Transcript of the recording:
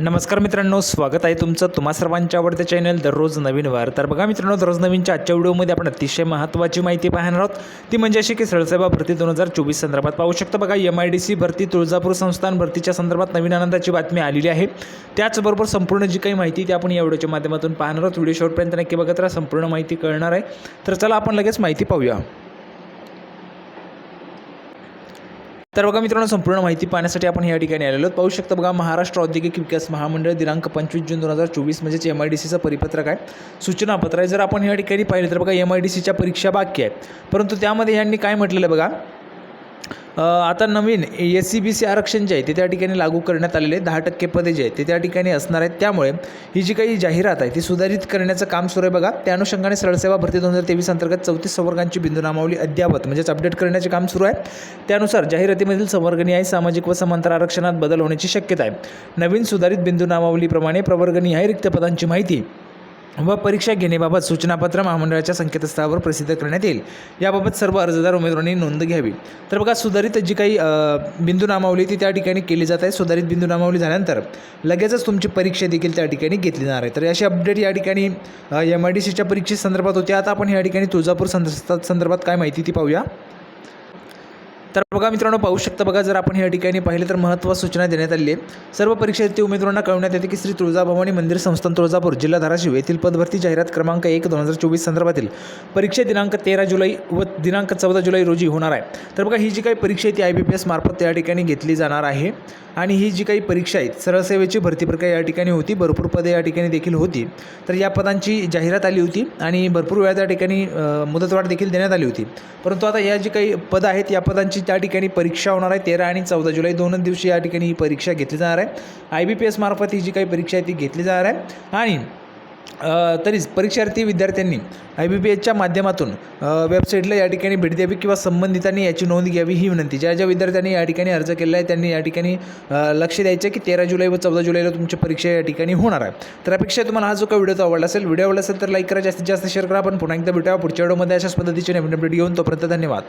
नमस्कार मित्रांनो स्वागत आहे तुमचं तुम्हा सर्वांच्या आवडत्या चॅनल दररोज नवीन वार. तर बघा मित्रांनो दररोज नवीनच्या आजच्या व्हिडिओमध्ये आपण अतिशय महत्त्वाची माहिती पाहणार आहोत. ती म्हणजे अशी की सळसेबा भरती दोन हजार चोवीस संदर्भात पाहू शकतो बघा. एम आय डी सी भरती तुळजापूर संस्थान भरतीच्या संदर्भात नवीन आनंदाची बातमी आलेली आहे. त्याचबरोबर संपूर्ण जी काही माहिती ती आपण या व्हिडिओच्या माध्यमातून पाहणार आहोत. व्हिडिओ शेवटपर्यंत नक्की बघत राहा संपूर्ण माहिती कळणार आहे. तर चला आपण लगेच माहिती पाहूया. तर बघा मित्रांनो संपूर्ण माहिती पाहण्यासाठी आपण या ठिकाणी आलेलो पाहू शकता बघा महाराष्ट्र औद्योगिक विकास महामंडळ दिनांक पंचवीस जून दोन हजार चोवीस म्हणजेच एम आय डी सीचं परिपत्रक आहे सूचनापत्र आहे. जर आपण या ठिकाणी पाहिलं तर बघा एम आय डी सीच्या परीक्षा बाकी आहे. परंतु त्यामध्ये यांनी काय म्हटलेलं आहे बघा आता नवीन एस सी बी सी आरक्षण जे आहे ते त्या ठिकाणी लागू करण्यात आलेले दहा टक्के पदे जे आहेत ते त्या ठिकाणी असणार आहेत. त्यामुळे ही जी काही जाहिरात आहे ती सुधारित करण्याचं काम सुरू आहे बघा. त्या अनुषंगाने सरळसेवा भरती दोन हजार तेवीस अंतर्गत चौतीस संवर्गांची बिंदू नामावली अद्यावत म्हणजेच अपडेट करण्याचे काम सुरू आहे. त्यानुसार जाहिरातीमधील संवर्गणी आहे सामाजिक व समांतर आरक्षणात बदल होण्याची शक्यता आहे. नवीन सुधारित बिंदू नामावलीप्रमाणे प्रवर्गणी आहे रिक्त पदांची माहिती व परीक्षा घेण्याबाबत सूचनापत्र महामंडळाच्या संकेतस्थळावर प्रसिद्ध करण्यात येईल. याबाबत सर्व अर्जदार उमेदवारांनी नोंद घ्यावी. तर बघा सुधारित जी काही बिंदू नामावली ती त्या ठिकाणी केली जात आहे. सुधारित बिंदू नामावली झाल्यानंतर लगेचच तुमची परीक्षा देखील त्या ठिकाणी घेतली जाणार आहे. तर अशी अपडेट या ठिकाणी एम आय डी सीच्या परीक्षेसंदर्भात होती. आता आपण या ठिकाणी तुळजापूर संद संदर्भात काय माहिती ती पाहूया. तर बघा मित्रांनो पाहू शकता बघा जर आपण या ठिकाणी पाहिलं तर महत्त्व सूचना देण्यात आली आहे. सर्व परीक्षार्थी उमेदवारांना कळवण्यात येते की श्री तुळजाभवानी मंदिर संस्थान तुळजापूर जिल्हा धाराशिव येथील पदभरती जाहिरात क्रमांक एक दोन हजार चोवीस संदर्भातील परीक्षा दिनांक तेरा जुलै व दिनांक चौदा जुलै रोजी होणार आहे. तर बघा ही जी काही परीक्षा आहे ती आय बी पी एस मार्फत त्या ठिकाणी घेतली जाणार आहे. आणि ही जी काही परीक्षा आहेत सरळसेवेची भरती प्रक्रिया या ठिकाणी होती भरपूर पदे या ठिकाणी देखील होती. तर या पदांची जाहिरात आली होती आणि भरपूर वेळा त्या ठिकाणी मुदतवाढ देखील देण्यात आली होती. परंतु आता या जी काही पदं आहेत या पदांची त्या ठिकाणी परीक्षा होणार आहे तेरा आणि चौदा जुलै दोनच दिवशी या ठिकाणी ही परीक्षा घेतली जाणार आहे. आय बी पी एस मार्फत ही जी काही परीक्षा आहे ती घेतली जाणार आहे. आणि तरीच परीक्षार्थी विद्यार्थ्यांनी आय बी पी एसच्या माध्यमातून वेबसाईटला या ठिकाणी भेट द्यावी किंवा संबंधितांनी याची नोंद घ्यावी ही विनंती. ज्या ज्या विद्यार्थ्यांनी या ठिकाणी अर्ज केला आहे त्यांनी या ठिकाणी लक्ष द्यायचं की तेरा जुलै व चौदा जुलैला तुमची परीक्षा या ठिकाणी होणार आहे. तर अपेक्षा आहे तुम्हाला हा जो काही व्हिडिओ आवडला असेल व्हिडिओ आवडला असेल तर लाईक करा जास्तीत जास्त शेअर करा. आपण पुन्हा एकदा भेटूया पुढच्या व्हिडिओमध्ये अशाच पद्धतीचे नवीन अपडेट घेऊन तोपर्यंत धन्यवाद.